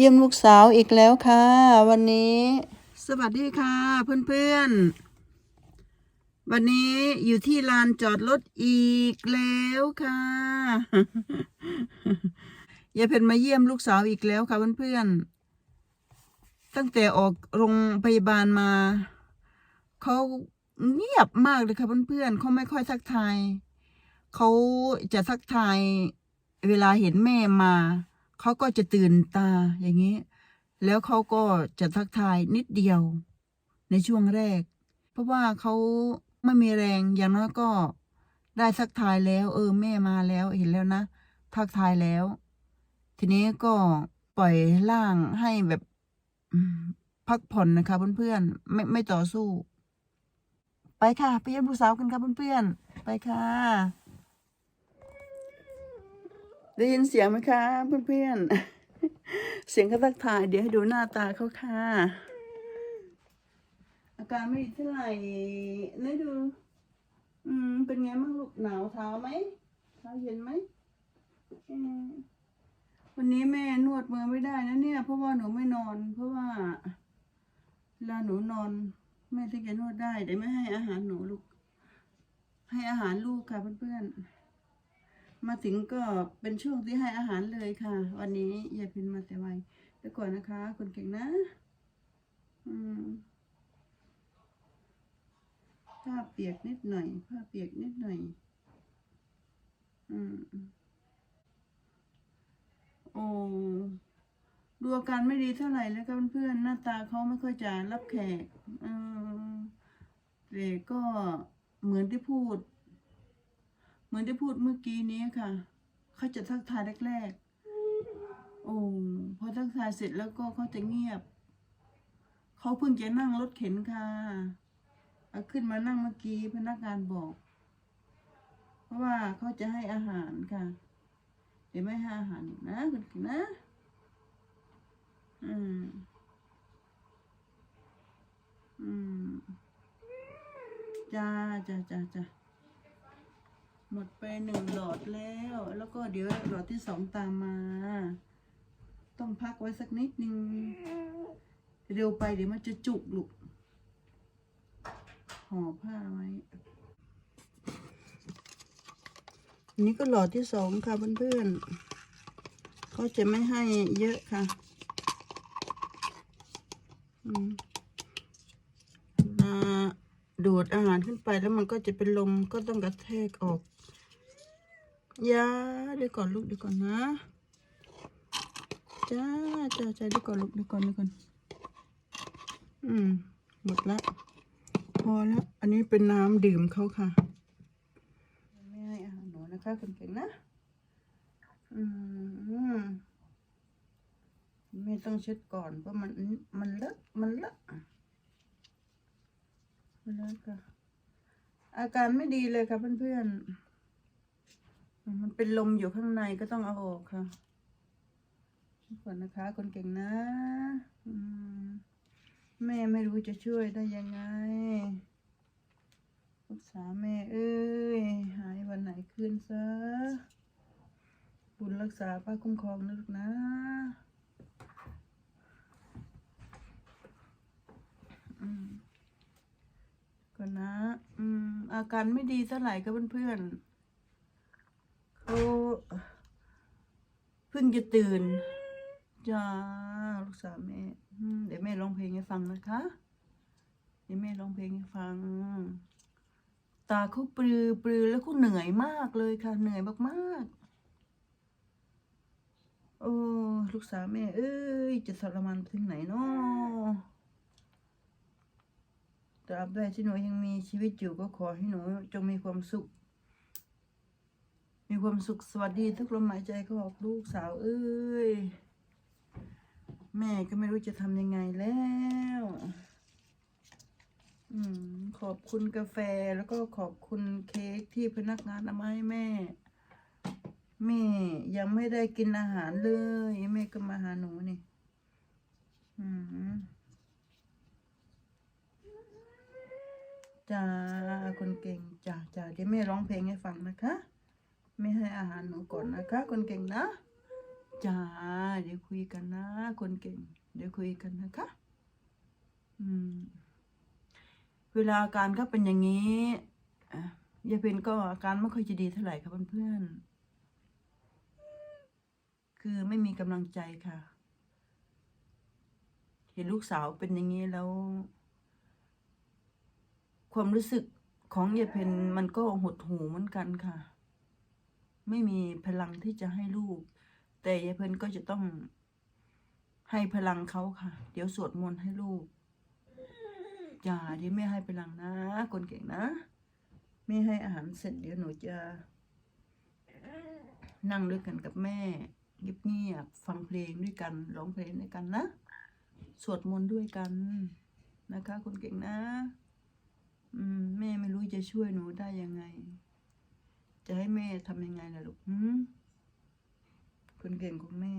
เยี่ยมลูกสาวอีกแล้วค่ะ วันนี้ สวัสดีค่ะ เพื่อนๆ วันนี้อยู่ที่ลานจอดรถอีกแล้วค่ะยายเพนมาเยี่ยมลูกสาวอีกแล้วค่ะเพื่อนๆ ตั้งแต่ออกโรงพยาบาลมาเขาเงียบมากเลยค่ะเพื่อนๆเขาไม่ค่อยทักทายเขาจะทักทายเวลาเห็นแม่มา เขาก็จะตื่นตาอย่างนี้ แล้วเขาก็จะทักทายนิดเดียว ในช่วงแรก เพราะว่าเขาไม่มีแรงอย่างน้อยก็ได้ทักทายแล้ว เออแม่มาแล้วเห็นแล้วนะ ทักทายแล้ว ทีนี้ก็ปล่อยร่างให้แบบพักผ่อนนะคะเพื่อนๆไม่ไม่ต่อสู้ ไปค่ะไปเยี่ยมลูกสาวกันค่ะเพื่อนๆไปค่ะ ได้ยินเสียงไหมคะเพื่อนๆ เสียงเขาทักทายเดี๋ยวให้ดูหน้าตาเขาค่ะ อาการไม่ดีเท่าไหร่ไหนดู อืม เป็นไงบ้างลูกหนาวเท้าไหมเท้าเย็นไหมอืมวันนี้แม่นวดมือไม่ได้นะเนี่ย เพราะว่าหนูไม่นอน เพราะว่าเวลาหนูนอนแม่ถึงจะนวดได้แต่ไม่ให้อาหารหนูลูก ให้อาหารลูกค่ะเพื่อนๆ มาถึงก็เป็นช่วงที่ให้อาหารเลยค่ะ วันนี้ยายพินมาแต่ไวเดี๋ยวก่อนนะคะคนเก่งนะ อืมผ้าเปียกนิดหน่อยผ้าเปียกนิดหน่อย อืมโอ้ดูอาการไม่ดีเท่าไหร่แล้วก็เพื่อนๆหน้าตาเขาไม่ค่อยจะรับแขกเออแต่ก็เหมือนที่พูด เหมือนที่พูดเมื่อกี้นี้ค่ะ เขาจะทักทายแรกๆ โอ้พอทักทายเสร็จแล้วก็เขาจะเงียบ เขาเพิ่งจะนั่งรถเข็นค่ะเอาขึ้นมานั่งเมื่อกี้พนักงานบอก เพราะว่าเขาจะให้อาหารค่ะ เดี๋ยวไม่ให้อาหารนะคุณกินนะ อืม อืมจ้าจ้าจ้าจ้า หมดไปหนึ่งหลอดแล้ว แล้วก็เดี๋ยวหลอดที่สองตามมา ต้องพักไว้สักนิดนึง เร็วไปเดี๋ยวมันจะจุกลูกห่อผ้าไว้อันนี้ก็หลอดที่สองค่ะเพื่อนๆเขาจะไม่ให้เยอะค่ะอืมมาดูดอาหารขึ้นไปแล้วมันก็จะเป็นลมก็ต้องกระแทกออก ยาเดี๋ยวก่อนลูกเดี๋ยวก่อนนะจ้าจ้าจ้าเดี๋ยวก่อนลูกเดี๋ยวก่อนเดี๋ยวก่อนอืมหมดละพอแล้วอันนี้เป็นน้ำดื่มเขาค่ะไม่ให้อาหารหนูนะคะคุณเก่งนะอืมไม่ต้องเช็ดก่อนเพราะมันมันเลอะมันเลอะมันเลอะค่ะอาการไม่ดีเลยค่ะเพื่อนๆ มันเป็นลมอยู่ข้างในก็ต้องเอาออกค่ะก่อนนะคะ คนเก่งนะมแม่ไม่รู้จะช่วยได้ยังไงรักษาแม่เอ้ย หายวันไหนคืนซะ บุญรักษาป้าคุ้มครองนะลูกนะก่อนนะ อืม อาการไม่ดีเท่าไหร่กับเพื่อนๆ เขาเพิ่งจะตื่นจ้าลูกสาวแม่เดี๋ยวแม่ร้องเพลงให้ฟังนะคะ เดี๋ยวแม่ร้องเพลงให้ฟัง ตาเขาปลือปลือแล้วเขาเหนื่อยมากเลยค่ะ เหนื่อยมากๆโอ้ลูกสาวแม่ เอ้ยจะทรมานไปถึงไหนเนาะตราบใดที่หนูยังมีชีวิตอยู่ก็ขอให้หนูจงมีความสุข มีความสุขสวัสดีทุกลมหายใจเขาบอกลูกสาวเอ้ย แม่ก็ไม่รู้จะทำยังไงแล้วอขอบคุณกาแฟแล้วก็ขอบคุณเค้กที่พนักงานเอามาให้แม่ แม่ยังไม่ได้กินอาหารเลยแม่ก็มาหาหนูนี่จ้าคนเก่งจ้าจ้าเดี๋ยวแม่ร้องเพลงให้ฟังนะคะ ไม่ให้อาหารหนูก่อนนะคะ คนเก่งนะจ้าเดี๋ยวคุยกันนะ คนเก่ง เดี๋ยวคุยกันนะคะ อืม เวลาอาการก็เป็นอย่างนี้ยาเพนก็อาการไม่ค่อยจะดีเท่าไหร่ค่ะเพื่อนๆคือไม่มีกำลังใจค่ะ เห็นลูกสาวเป็นอย่างนี้แล้ว ความรู้สึกของยายเพนมันก็หดหูเหมือนกันค่ะ ไม่มีพลังที่จะให้ลูก แต่ยายเพนก็จะต้องให้พลังเขาค่ะ เดี๋ยวสวดมนต์ให้ลูกจ้าเดี๋ยวแม่ให้พลังนะ คนเก่งนะแม่ให้อาหารเสร็จเดี๋ยวหนูจะ นั่งด้วยกันกับแม่เงียบๆฟังเพลงด้วยกันร้องเพลงด้วยกันนะ สวดมนต์ด้วยกันนะคะ คนเก่งนะ อืมแม่ไม่รู้จะช่วยหนูได้ยังไง จะให้แม่ทำยังไงล่ะลูกหืมคนเก่งของแม่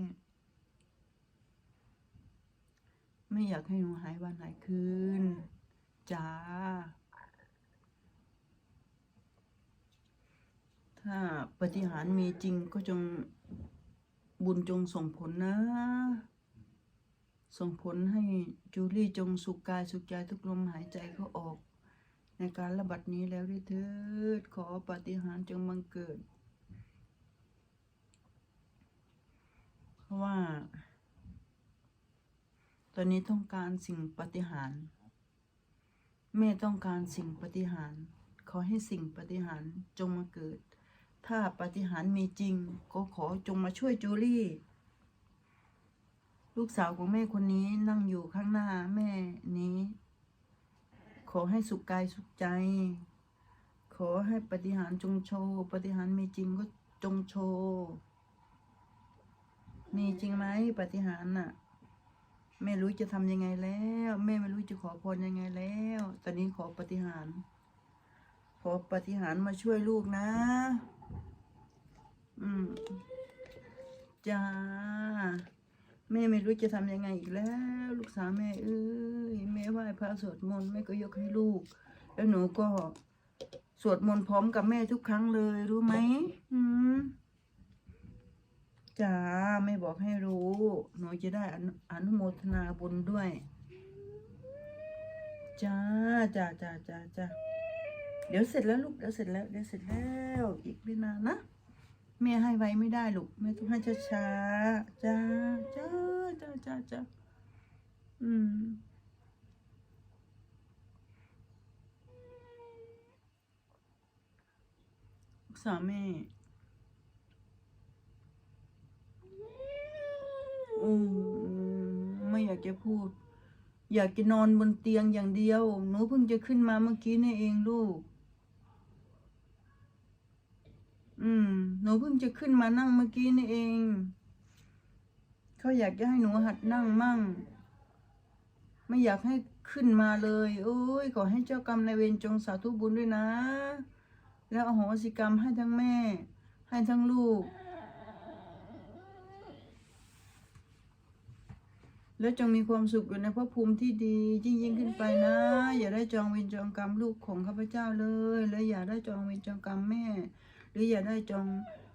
ไม่อยากให้หนูหายวันหายคืนจ้า ถ้าปฏิหารมีจริงก็จงบุญจงส่งผลนะ ส่งผลให้จูลี่จงสุขกายสุขใจทุกลมหายใจเขาออก ในการระบัดนี้แล้วด้วยเถิดขอปฏิหารจงบังเกิด เพราะว่า ตอนนี้ต้องการสิ่งปฏิหารแม่ต้องการสิ่งปฏิหารขอให้สิ่งปฏิหารจงมาเกิด ถ้าปฏิหารมีจริง ก็ขอจงมาช่วยจูลี่ ลูกสาวของแม่คนนี้นั่งอยู่ข้างหน้าแม่นี้ ขอให้สุขกายสุขใจ ขอให้ปฏิหารจงโชว์ ปฏิหารมีจริงก็จงโชว์ มีจริงไหมปฏิหารน่ะแม่รู้จะทำยังไงแล้ว แม่ไม่รู้จะขอพรยังไงแล้ว ตอนนี้ขอปฏิหาร ขอปฏิหารมาช่วยลูกนะ อืมจ้า แม่ไม่รู้จะทำยังไงอีกแล้ว ลูกสาวแม่เอ้ยแม่ไหว้พระสวดมนต์แม่ก็ยกให้ลูก แล้วหนูก็สวดมนต์พร้อมกับแม่ทุกครั้งเลยรู้ไหมอืมจ้าไม่บอกให้รู้ หนูจะได้อนุอนุโมทนาบุญด้วยจ้าจ้าจ้าจ้าจ้าเดี๋ยวเสร็จแล้วลูกเดี๋ยวเสร็จแล้วเดี๋ยวเสร็จแล้วอีกไม่นานนะ แม่ให้ไว้ไม่ได้ลูกแม่ต้องให้ช้าๆจ้าจ้าจ้าจ้าจ้าอืมสาวแม่อืมไม่อยากจะพูด อยากจะนอนบนเตียงอย่างเดียว หนูเพิ่งจะขึ้นมาเมื่อกี้นี่เองลูก อืม หนูเพิ่งจะขึ้นมานั่งเมื่อกี้นี่เอง เขาอยากจะให้หนูหัดนั่งมั่ง ไม่อยากให้ขึ้นมาเลย โอ้ย ขอให้เจ้ากรรมนายเวรจงสาธุบุญด้วยนะ แล้วอโหสิกรรมให้ทั้งแม่ ให้ทั้งลูก แล้วจงมีความสุขอยู่ในภพภูมิที่ดียิ่งยิ่งขึ้นไปนะ อย่าได้จองเวรจองกรรมลูกของข้าพเจ้าเลย และอย่าได้จองเวรจองกรรมแม่ หรืออย่าได้จอง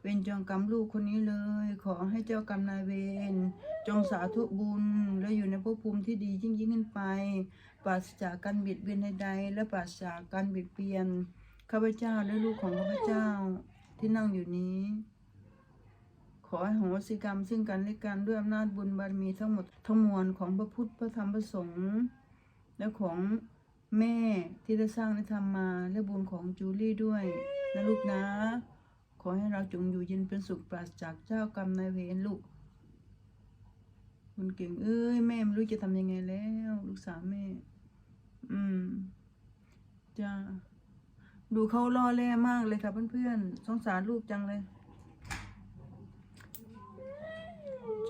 เวรจองกรรมลูกคนนี้เลย ขอให้เจ้ากรรมนายเวรจงสาธุบุญ และอยู่ในภพภูมิที่ดียิ่งยิ่งขึ้นไป ปราศจากการบิดเบียนใดๆและปราศจากการบิดเบียนข้าพเจ้าและลูกของข้าพเจ้าที่นั่งอยู่นี้ ขอให้โหสิกรรมซึ่งกันและกันด้วยอำนาจบุญบารมีทั้งหมดทั้งมวลของพระพุทธพระธรรมพระสงฆ์และของ แม่ที่ได้สร้างได้ทำมาและบุญของจูลี่ด้วยนะลูกนะ ขอให้เราจงอยู่เย็นเป็นสุขปราศจากเจ้ากรรมนายเวรลูก คุณเก่งเอ้ยแม่ไม่รู้จะทำยังไงแล้ว ลูกสาวแม่ อืมจ้าดูเขาล่อแร่มากเลยค่ะเพื่อนๆสงสารลูกจังเลย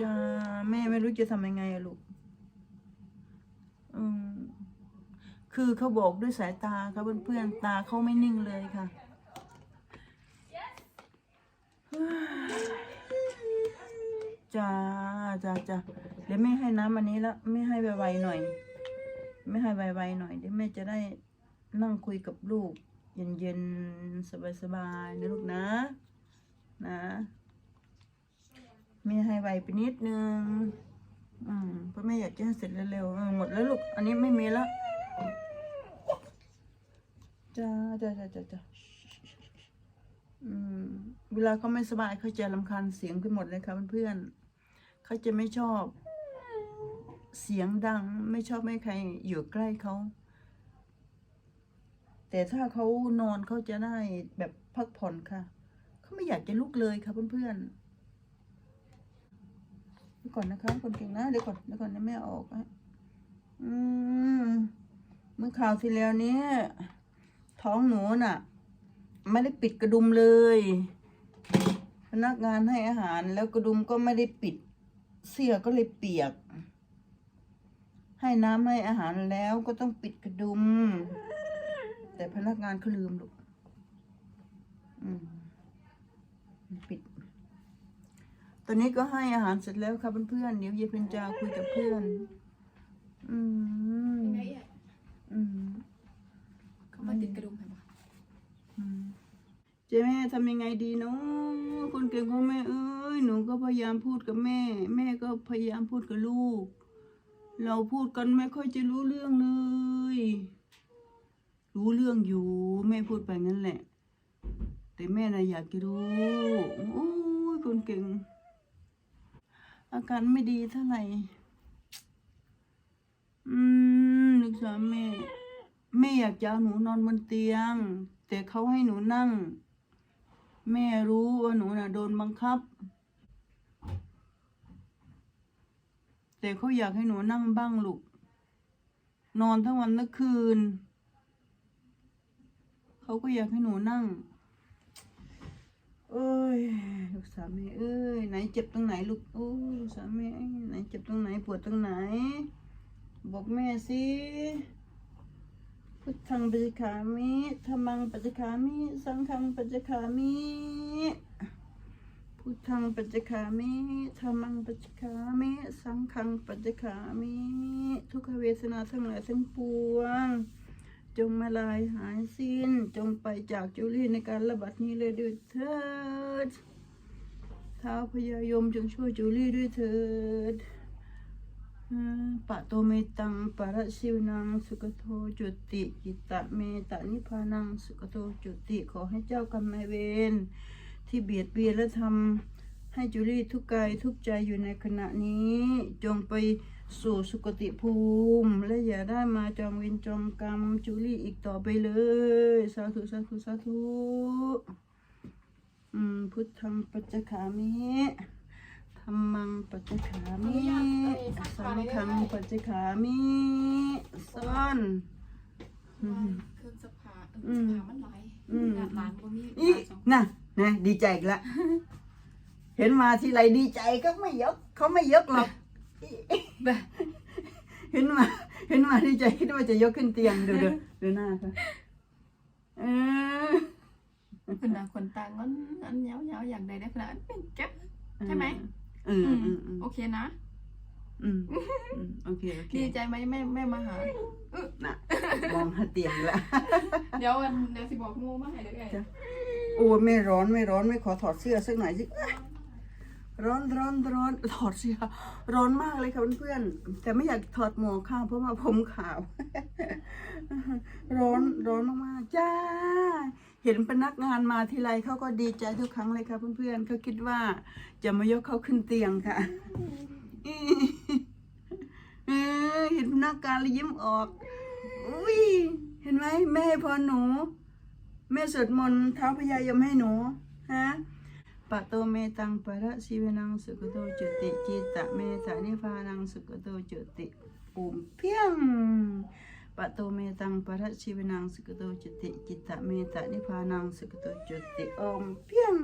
จ้าแม่ไม่รู้จะทำยังไงอะลูก อืม คือเขาบอกด้วยสายตาค่ะเพื่อนๆตาเขาไม่นิ่งเลยค่ะจ้าจ้าจ้าเดี๋ยวแม่ให้น้ำอันนี้แล้วไม่ให้ไวๆหน่อย ไม่ให้ไวๆหน่อยเดี๋ยวแม่จะได้นั่งคุยกับลูก เย็นๆสบายๆนะลูกนะ นะแม่ให้ไวไปนิดนึงอืมเพราะแม่อยากจะให้เสร็จเร็วๆหมดแล้วลูก อันนี้ไม่มีแล้ว จ้าจ้าจ้าจ้าจ้าเวลาเขาไม่สบายเขาจะรำคาญเสียงไปหมดเลยค่ะเพื่อนๆเขาจะไม่ชอบ เสียงดัง ไม่ชอบให้ใครอยู่ใกล้เขา แต่ถ้าเขานอนเขาจะได้แบบพักผ่อนค่ะ เขาไม่อยากจะลุกเลยค่ะเพื่อนๆเดี๋ยวก่อนนะคะคนเก่งนะเดี๋ยวก่อนเดี๋ยวก่อนนะแม่ออกอะอืมเมื่อข่าวที่แล้วเนี้ย ท้องหนูน่ะ ไม่ได้ปิดกระดุมเลย พนักงานให้อาหารแล้วกระดุมก็ไม่ได้ปิด เสื้อก็เลยเปียก ให้น้ำให้อาหารแล้วก็ต้องปิดกระดุม แต่พนักงานเขาลืมลูกปิด ตอนนี้ก็ให้อาหารเสร็จแล้วค่ะเพื่อนๆเดี๋ยวเยายเพ็ญจาคุยกับเพื่อน อืมอืม มาติดกระดุมให้ปะอืมเจ๊แม่ทำยังไงดีเนาะคนเก่งของแม่เอ้ยหนูก็พยายามพูดกับแม่ แม่ก็พยายามพูดกับลูก เราพูดกันไม่ค่อยจะรู้เรื่องเลย รู้เรื่องอยู่ แม่พูดไปงั้นแหละ แต่แม่น่ะอยากจะรู้โอ้ยคนเก่ง อาการไม่ดีเท่าไหร่อืมลูกสาวแม่ แม่อยากจะเอาหนูนอนบนเตียง แต่เขาให้หนูนั่ง แม่รู้ว่าหนูน่ะโดนบังคับ แต่เขาอยากให้หนูนั่งบ้างลูกนอนทั้งวันทั้งคืน เขาก็อยากให้หนูนั่ง เอ้ย ลูกสาวแม่เอ้ย ไหนเจ็บตรงไหนลูกโอ้ลูกสาวแม่ไหนเจ็บตรงไหนปวดตรงไหน บอกแม่สิ พุทธังปัจจคามิธรรมังปัจจคามิสังฆังปัจจคามิพุทธังปัจจคามิธรรมังปัจจคามิสังฆังปัจจคามิทุกขเวทนาทั้งหลายทั้งปวง จงมาลายหายสิ้น จงไปจากจุลีในการระบาดนี้เลยด้วยเถิดท้าพญายมจงช่วยจุลีด้วยเถิด ปะโตเมตังปะระชิวนังสุกโทจุติจิตตะเมตะนิพพานังสุกโทจุติขอให้เจ้ากรรมนายเวรที่เบียดเบียนและทำให้จุลีทุกกายทุกใจอยู่ในขณะนี้ จงไปสู่สุคติภูมิ และอย่าได้มาจองเวรจองกรรมจุลีอีกต่อไปเลย สาธุสาธุสาธุอืมพุทธังปัจจขามิธรรมังปัจจขามิ สังฆังปัจจขามิซ่อนอืมเครื่องสักผ้าเออือมสักผ้ามันไหลอืมหลานหลานบ่มีอีหลานสองน่ะนะดีใจอีกแล้วเห็นมาทีไรดีใจก็ไม่ยกเขาไม่ยกหรอกแบบเห็นมา เห็นมาดีใจคิดว่าจะยกขึ้นเตียงดูดูดูหน้าเขาเออคนน่ะคนตางอันอันยาวๆอย่างใดได้ขนาดเป็นแก๊ปใช่ไหมเอออืมอืมอืมโอเคนะ อืมอืมโอเคโอเคดีใจไหมแม่แม่มาหา น่ะมองหาเตียงแล้วเดี๋ยววันเดี๋ยวสิบอกงูมาให้เด้อไงจ้ะโอ้ยไม่ร้อนไม่ร้อนไม่ขอถอดเสื้อสักหน่อยสิร้อนร้อนร้อนถอดเสื้อร้อนมากเลยค่ะเพื่อนๆแต่ไม่อยากถอดหมวกค่ะเพราะว่าผมขาว ร้อนร้อนมากๆจ้า เห็นพนักงานมาทีไรเขาก็ดีใจทุกครั้งเลยค่ะเพื่อนๆเขาคิดว่าจะมายกเขาขึ้นเตียงค่ะ เออเห็นพนักงานแล้วยิ้มออก อุ้ย เห็นไหมแม่ให้พรหนู แม่สวดมนต์เท้าพญายมให้หนู ฮะปะโตเมตังปะระชีวนังสุขโตจุติจิตะเมตานิพานังสุขโตจุติปุ่มเพียงปะโตเมตังปะระชีวนังสุขโตจุติจิตะเมตานิพานังสุขโตจุติอมเพียง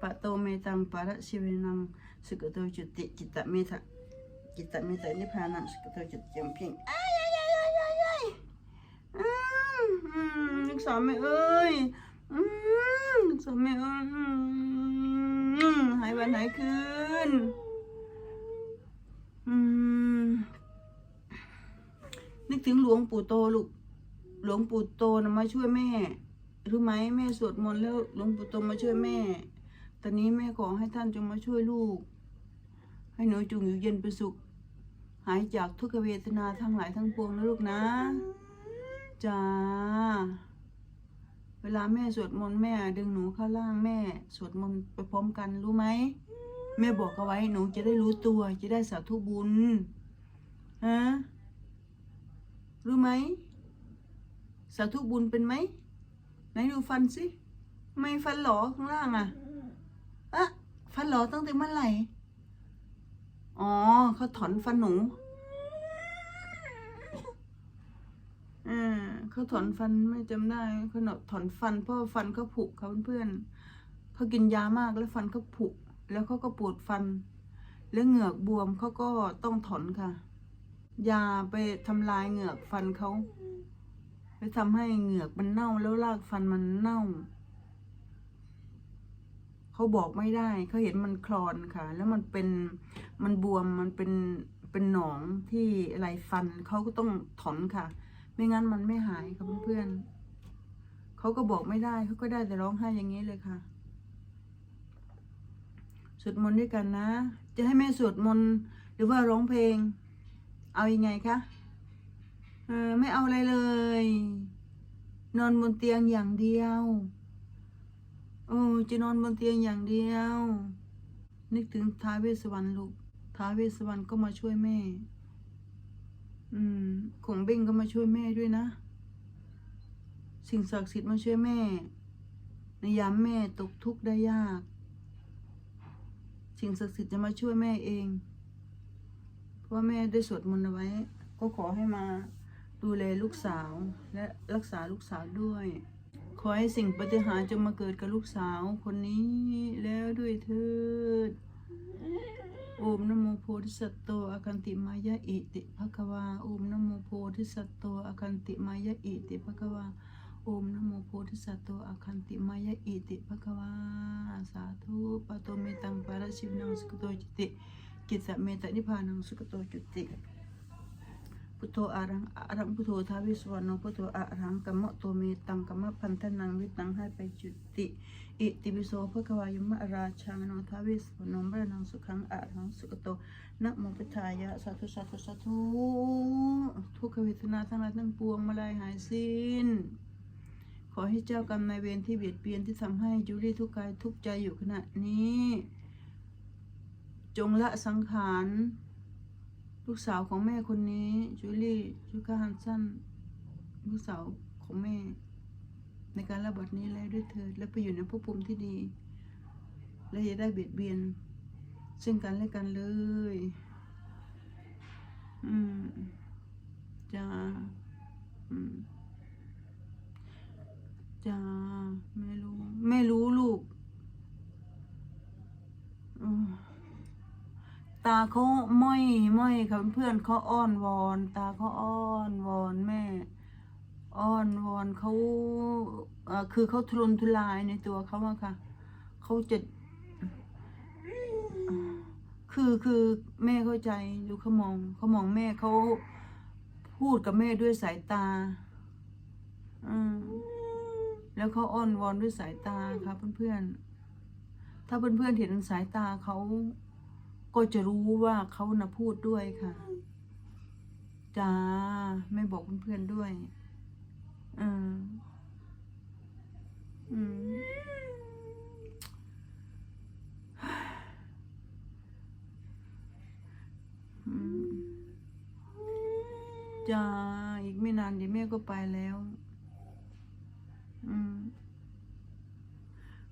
ปะโตเมตังปะระชีวนังสุขโตจุติจิตตะเมตา จิตตะเมตานิพพานังสุขโตจุติอมเพียงอ้ายอ้ายอ้ายอ้ายอ้ายอ้ายอืมอืมลูกสาวแม่เอ้ยอืมลูกสาวแม่เอ้ยอืมหายวันหายคืนอืมนึกถึงหลวงปู่โตลูก หลวงปู่โตนะมาช่วยแม่ รู้ไหมแม่สวดมนต์แล้วหลวงปู่โตมาช่วยแม่ ตอนนี้แม่ขอให้ท่านจงมาช่วยลูก ให้หนูจงอยู่เย็นเป็นสุขหายจากทุกขเวทนาทั้งหลายทั้งปวงนะลูกนะจ้าเวลาแม่สวดมนต์แม่ดึงหนูเข้าล่างแม่สวดมนต์ไปพร้อมกันรู้ไหมแม่บอกเอาไว้หนูจะได้รู้ตัวจะได้สาธุบุญฮะรู้ไหมสาธุบุญเป็นไหมไหนดูฟันสิไม่ฟันหลอข้างล่างอะอะฟันหลอตั้งแต่เมื่อไหร่อ๋อเขาถอนฟันหนู อ่าเขาถอนฟันไม่จำได้เขาถอนฟันเพราะว่าฟันเขาผุเขาเพื่อนๆเขากินยามากแล้วฟันเขาผุแล้วเขาก็ปวดฟัน แล้วเหงือกบวมเขาก็ต้องถอนค่ะ ยาไปทำลายเหงือกฟันเขาไปทำให้เหงือกมันเน่าแล้วรากฟันมันเน่าเขาบอกไม่ได้เขาเห็นมันคลอนค่ะ แล้วมันเป็นมันบวมมันเป็นเป็นหนองที่ไรฟันเขาก็ต้องถอนค่ะ ไม่งั้นมันไม่หายค่ะเพื่อนๆเขาก็บอกไม่ได้เขาก็ได้แต่ร้องไห้อย่างนี้เลยค่ะ สวดมนต์ด้วยกันนะ จะให้แม่สวดมนต์หรือว่าร้องเพลง เอาอยัางไงคะเออไม่เอาอะไรเลย นอนบนเตียงอย่างเดียวโอ้จะนอนบนเตียงอย่างเดียว นึกถึงท้าวเวสวรรณลูกท้าวเวสวรรณก็มาช่วยแม่ อืมขงเบ้งก็มาช่วยแม่ด้วยนะ สิ่งศักดิ์สิทธิ์มาช่วยแม่ ในยามแม่ตกทุกข์ได้ยาก สิ่งศักดิ์สิทธิ์จะมาช่วยแม่เอง เพราะว่าแม่ได้สวดมนต์เอาไว้ ก็ขอให้มาดูแลลูกสาวและรักษาลูกสาวด้วย ขอให้สิ่งปาฏิหารย์จงมาเกิดกับลูกสาวคนนี้แล้วด้วยเถิด โอมนโมโพธิสัตว์โตอาคันติมายะอิติภะควาโอมนโมโพธิสัตว์โตอาคันติมายะอิติภะควาโอมนโมโพธิสัตว์โตอาคันติมายะอิติภะควาสาธุปะโตเมตังปาราชิวนังสุขโตจิติกิจสะเมตนิพพานังสุขโตจุติ พุทโธอารังอารังพุทโธทาวิสวรรณพุทโธอารังกัมมะโตเมตังกัมมะพันธนังวิตังให้ไปจุติ อิติปิโสภะควายมะราชาโนทาวิสวรรณมรณังสุขังอารังสุขโตนะโมพุทธายะสาธุสาธุสาธุทุกขเวทนาทั้งหลายทั้งปวงมาลายหายสิ้นขอให้เจ้ากรรมนายเวรที่เบียดเบียนที่ทำให้จูลี่ทุกกายทุกใจอยู่ขณะนี้ จงละสังขาร ลูกสาวของแม่คนนี้จูลี่จูคาฮันสันลูกสาวของแม่ ในการระบาดนี้แล้วด้วยเถิดและไปอยู่ในภพภูมิที่ดี และอย่าได้เบียดเบียน ซึ่งกันและกันเลย อืมจ้าอืมจ้าไม่รู้ ไม่รู้ลูก อืม ตาเขาไม้อยม้อยค่ะเพื่อนเขาอ้อนวอน ตาเขาอ้อนวอนแม่ อ้อนวอนเขาคือเขาทุรนทุรายในตัวเขาอะค่ะเขาจะคือคือแม่เข้าใจดูเขามองเขามองแม่เขาพูดกับแม่ด้วยสายตาอืมแล้วเขาอ้อนวอนด้วยสายตาค่ะเพื่อนๆถ้าเพื่อนๆเห็นสายตาเขา ก็จะรู้ว่าเขานะพูดด้วยค่ะจ้าไม่บอกเพื่อนๆด้วยอืมอืมอืมจ้าอีกไม่นานเดี๋ยวแม่ก็ไปแล้ว อืม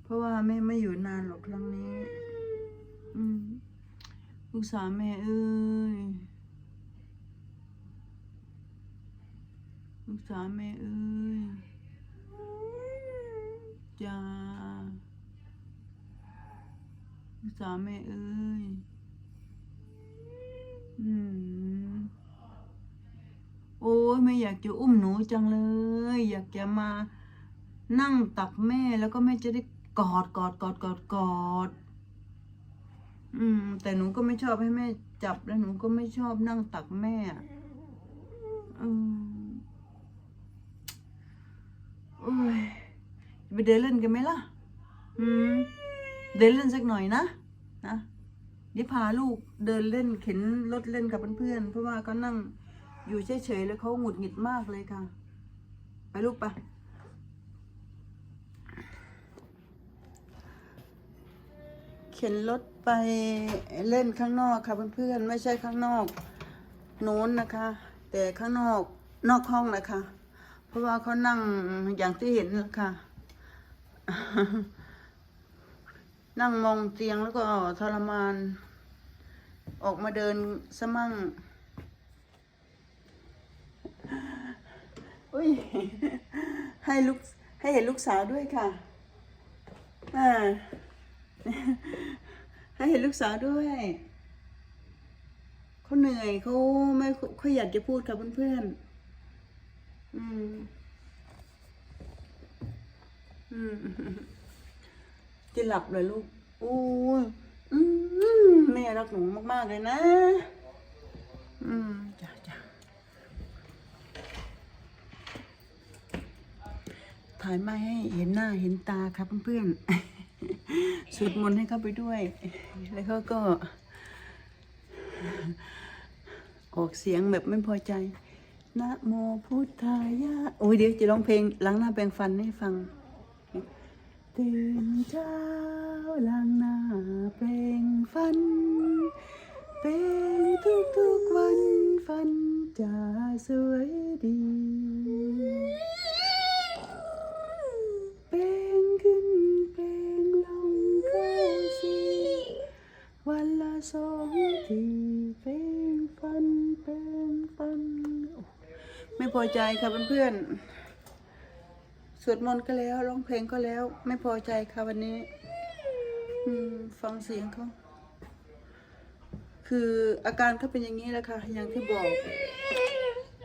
เพราะว่าแม่ไม่อยู่นานหรอกครั้งนี้ อืม ลูกสาวแม่เอ้ยลูกสาวแม่เอ้ยจ้าลูกสาวแม่เอ้ย อืม โอ้ยไม่อยากจะอุ้มหนูจังเลย อยากจะมานั่งตักแม่แล้วก็แม่จะได้กอดกอดกอดกอดกอด อืม แต่หนูก็ไม่ชอบให้แม่จับแล้วหนูก็ไม่ชอบนั่งตักแม่อืมโอ้ยไปเดินเล่นกันไหมล่ะ อืม เดินเล่นสักหน่อยนะ นะเดี๋ยวพาลูกเดินเล่นเข็นรถเล่นกับเพื่อนๆ เพราะว่าเขานั่งอยู่เฉยๆแล้วเขาหงุดหงิดมากเลยค่ะ ไปลูกปะเข็นรถ ไปเล่นข้างนอกค่ะเพื่อนๆไม่ใช่ข้างนอกนู้นนะคะ แต่ข้างนอกนอกห้องนะคะ เพราะว่าเขานั่งอย่างที่เห็นแหละค่ะนั่งมองเตียงแล้วก็ทรมาน ออกมาเดินสมั่งอุ้ยให้ลูกให้เห็นลูกสาวด้วยค่ะอ่า ให้เห็นลูกสาวด้วยเขาเหนื่อยเขาไม่ค่อยอยากจะพูดกับเพื่อนๆอืม อืมจะหลับเลยลูกโอ้อืมแม่รักหนูมากๆเลยนะ อืมจ้าจ้าถ่ายมาให้เห็นหน้าเห็นตาครับเพื่อนๆ สวดมนต์ให้เข้าไปด้วย แล้วเขาก็ ออกเสียงแบบไม่พอใจนะโมพุทธายะโอ้ยเดี๋ยวจะร้องเพลงล้างหน้าแปรงฟันให้ฟังตื่นเช้าล้างหน้าแปรงฟันเป็นทุกทุกๆวันฟันจะสวยดีเป็นลงก็สิวันละ สองทีเป็นฟันเป็นฟันไม่พอใจค่ะเพื่อนๆสวดมนต์ก็แล้วร้องเพลงก็แล้ว ไม่พอใจค่ะวันนี้ฟังเสียงเขาคืออาการเขาเป็นอย่างนี้แหละค่ะ อย่างที่บอก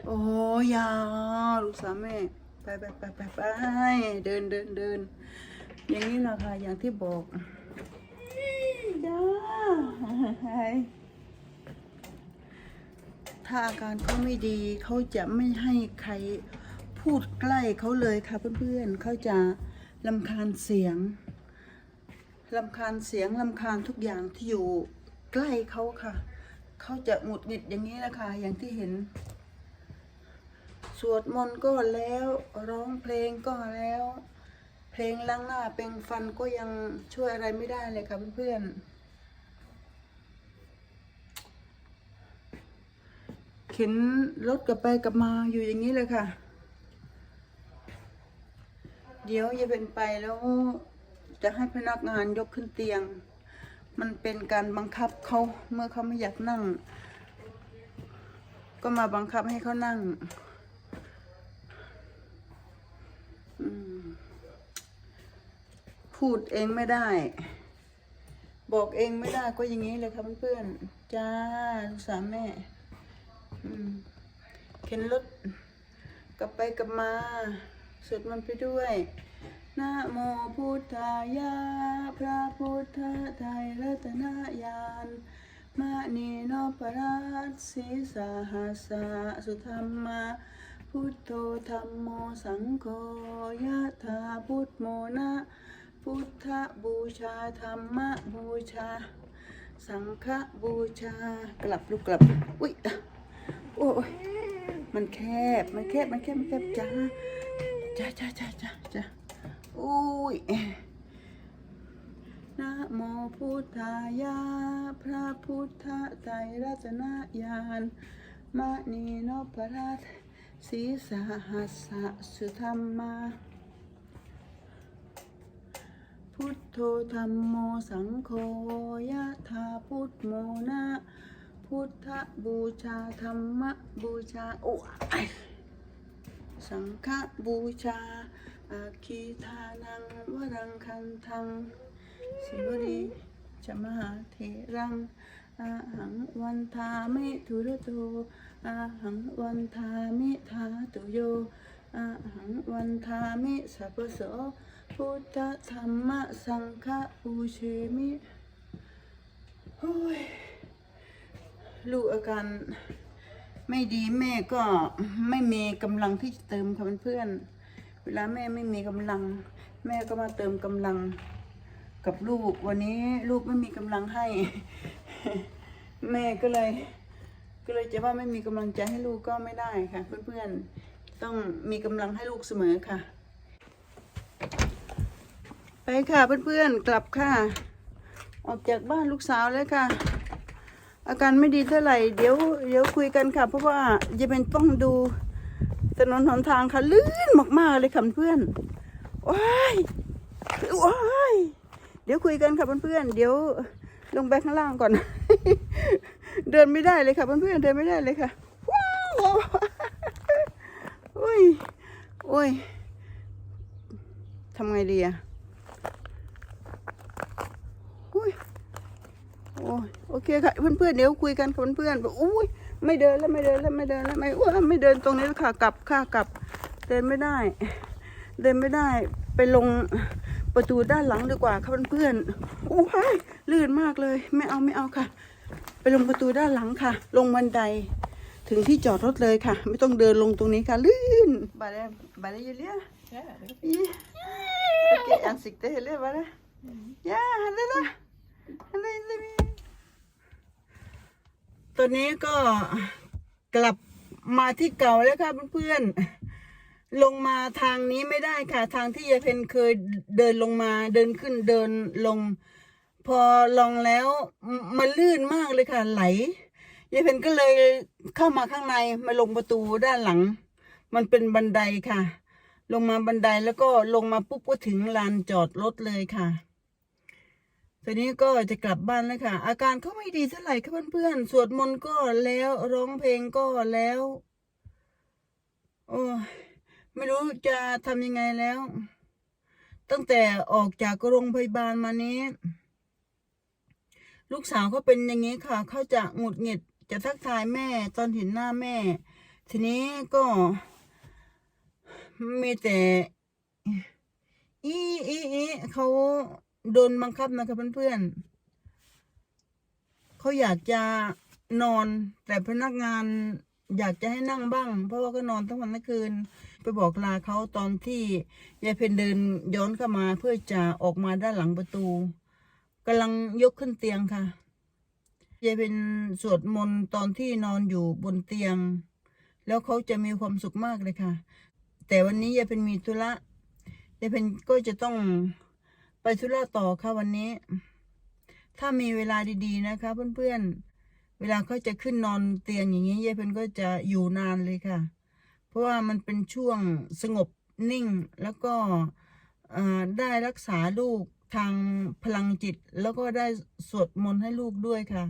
โอ้ยาลูกสาวแม่ไปไปไปไปไปเดินเดินเดินอย่างนี้แหละค่ะ อย่างที่บอก จ้ถ้าอาการเขาไม่ดีเขาจะไม่ให้ใครพูดใกล้เขาเลยค่ะเพื่อนๆเขาจะลำคาญเสียงลำคาญเสียงลำคาญทุกอย่างที่อยู่ใกล้เขาค่ะ เขาจะหงุดหงิดอย่างนี้แหละค่ะ อย่างที่เห็น สวดมนต์ก็แล้วร้องเพลงก็แล้ว เพลงล้างหน้าเป็นฟันก็ยังช่วยอะไรไม่ได้เลยค่ะเพื่อนๆ เข็นรถกลับไปกลับมาอยู่อย่างนี้เลยค่ะ เดี๋ยวจะเป็นไปแล้วจะให้พนักงานยกขึ้นเตียง มันเป็นการบังคับเขาเมื่อเขาไม่อยากนั่ง ก็มาบังคับให้เขานั่งพูดเองไม่ได้ บอกเองไม่ได้ก็อย่างนี้เลยค่ะเพื่อนๆจ้าลูกสาวแม่ เข็นรถกลับไปกลับมาสวดมันไปด้วยนะโมพุทธายะพระพุทธไตรรัตนญาณมะนีโนปรัสสีสาหัสสะสุธรรมาพุทโธธรรมโมสังโฆยะถาพุทโมนะพุทธบูชาธรรมบูชา สังฆบูชากลับลูกกลับ อุ้ย โอ้ยมันแคบ มันแคบ มันแคบ มันแคบจ้าจ้าจ้าจ้าจ้าจ้าอุ้ยนะโมพุทธายะพระพุทธไตรรัตนญาณมะนีนปรัตสีสหัสสุธรรมา พุทโธธรรมโมสังโฆยะถาพุทโมนะ พุทธบูชาธรรมบูชาโอ้ยสังฆบูชาอาคีทานังวรังคันทังสิวรีจะมหาเทรังอาหังวันทามิทุรโตอาหังวันทามิทาตุโยอาหังวันทามิสัพพโสพุทธธรรมสังฆปูเชมิโอ้ย ลูกอาการไม่ดีแม่ก็ไม่มีกำลังที่จะเติมค่ะเพื่อนเวลาแม่ไม่มีกำลัง แม่ก็มาเติมกำลังกับลูก วันนี้ลูกไม่มีกำลังให้ แม่ก็เลย ก็เลยจะว่าไม่มีกำลังใจให้ลูกก็ไม่ได้ค่ะ เพื่อนๆต้องมีกำลังให้ลูกเสมอค่ะ ไปค่ะเพื่อนๆกลับค่ะ ออกจากบ้านลูกสาวแล้วค่ะ อาการไม่ดีเท่าไหร่เดี๋ยวเดี๋ยวคุยกันค่ะ เพราะว่าจะเป็นต้องดูถนนหนทางค่ะลื่นมากๆเลยค่ะเพื่อนว้ายว้ายเดี๋ยวคุยกันค่ะเพื่อนๆเดี๋ยวลงไปข้างล่างก่อน เดินไม่ได้เลยค่ะเพื่อนๆเดินไม่ได้เลยค่ะว้าวโอ้ยโอ้ยทำไงดีอะโอ้ย โอ้ยโอเคค่ะเพื่อนๆเดี๋ยวคุยกันค่ะเพื่อนๆบอกอุ้ยไม่เดินแล้วไม่เดินแล้วไม่เดินแล้วไม่อ้วนไม่เดินตรงนี้แล้วค่ะกลับค่ะกลับ เดินไม่ได้ เดินไม่ได้ไปลงประตูด้านหลังดีกว่าค่ะเพื่อนๆโอ้ยลื่นมากเลย ไม่เอาไม่เอาค่ะ ไปลงประตูด้านหลังค่ะ ลงบันได ถึงที่จอดรถเลยค่ะ ไม่ต้องเดินลงตรงนี้ค่ะ ลื่นบาดบาดยูเลีย Ja, det är Ja. Okej, ansikte heller, var det? Ja, hallå då. Hallå, hallå. ตอนนี้ก็กลับมาที่เก่าแล้วค่ะเพื่อนๆ ลงมาทางนี้ไม่ได้ค่ะ ทางที่ยายเพนเคยเดินลงมาเดินขึ้นเดินลง พอลองแล้วมมันลื่นมากเลยค่ะ ไหลยายเพนก็เลยเข้ามาข้างในมาลงประตูด้านหลัง มันเป็นบันไดค่ะ ลงมาบันไดแล้วก็ลงมาปุ๊บก็ถึงลานจอดรถเลยค่ะ ตอนนี้ก็จะกลับบ้านแล้วค่ะ อาการเขาไม่ดีเท่าไหร่ค่ะเพื่อนๆ สวดมนต์ก็แล้วร้องเพลงก็แล้ว โอ้ไม่รู้จะทำยังไงแล้ว ตั้งแต่ออกจากโรงพยาบาลมานี้ ลูกสาวเขาเป็นอย่างนี้ค่ะ เขาจะหงุดหงิดจะทักทายแม่ตอนเห็นหน้าแม่ ทีนี้ก็มีแต่อีอีอีเขา โดนบังคับนะคะเพื่อนๆเขาอยากจะนอน แต่พนักงานอยากจะให้นั่งบ้าง เพราะว่าก็นอนทั้งวันทั้งคืน ไปบอกลาเขาตอนที่ยายเพนเดินย้อนเข้ามาเพื่อจะออกมาด้านหลังประตูกำลังยกขึ้นเตียงค่ะยายเพนสวดมนต์ตอนที่นอนอยู่บนเตียง แล้วเขาจะมีความสุขมากเลยค่ะ แต่วันนี้ยายเป็นมีธุระยายเป็นก็จะต้อง ไปธุระต่อค่ะวันนี้ ถ้ามีเวลาดีๆนะคะ เพื่อนๆ เวลาเขาจะขึ้นนอนเตียงอย่างนี้ยายเป็นก็จะอยู่นานเลยค่ะ เพราะว่ามันเป็นช่วงสงบนิ่งแล้วก็ได้รักษาลูกทางพลังจิต แล้วก็ได้สวดมนต์ให้ลูกด้วยค่ะ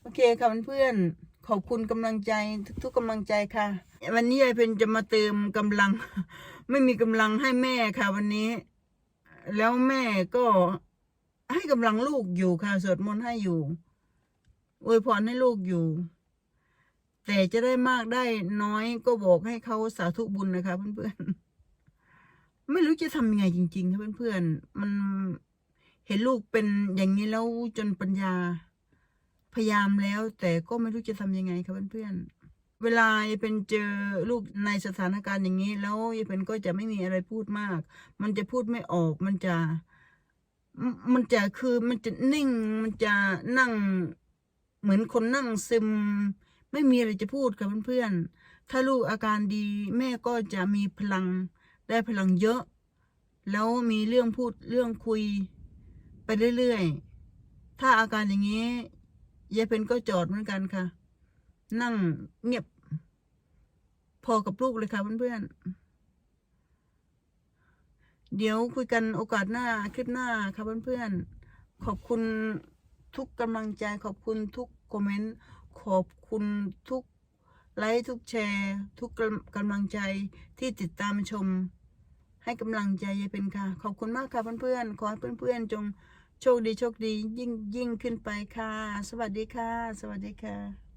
โอเคค่ะเพื่อนๆขอบคุณกำลังใจทุกๆกำลังใจค่ะ วันนี้ยายเพนจะมาเติมกำลัง ไม่มีกำลังให้แม่ค่ะวันนี้ แล้วแม่ก็ให้กำลังลูกอยู่ค่ะสวดมนต์ให้อยู่อวยพรให้ลูกอยู่ แต่จะได้มากได้น้อยก็บอกให้เขาสาธุบุญนะคะ เพื่อนๆ ไม่รู้จะทำยังไงจริงๆค่ะเพื่อนๆ มันเห็นลูกเป็นอย่างนี้แล้วจนปัญญาพยายามแล้ว แต่ก็ไม่รู้จะทำยังไงค่ะเพื่อนๆ เวลายายเป็นเจอลูกในสถานการณ์อย่างนี้ แล้วยายเป็นก็จะไม่มีอะไรพูดมาก มันจะพูดไม่ออก มันจะมมันจะคือมันจะนิ่ง มันจะนั่ง เหมือนคนนั่งซึม ไม่มีอะไรจะพูดกับเพื่อนๆ ถ้าลูกอาการดี แม่ก็จะมีพลัง ได้พลังเยอะ แล้วมีเรื่องพูดเรื่องคุยไปเรื่อยๆ ถ้าอาการอย่างนี้ยายเพนก็จอดเหมือนกันค่ะ นั่งเงียบ พอกับลูกเลยค่ะเพื่อนๆ เดี๋ยวคุยกันโอกาสหน้าคลิปหน้าค่ะเพื่อนๆ ขอบคุณทุกกำลังใจ ขอบคุณทุกคอมเมนต์ ขอบคุณทุกไลค์ทุกแชร์ ทุกกำลังใจที่ติดตามชม ให้กำลังใจยายเป็นค่ะ ขอบคุณมากค่ะเพื่อนๆ ขอให้เพื่อนๆ จงโชคดีโชคดียิ่งยิ่งขึ้นไปค่ะ สวัสดีค่ะ สวัสดีค่ะ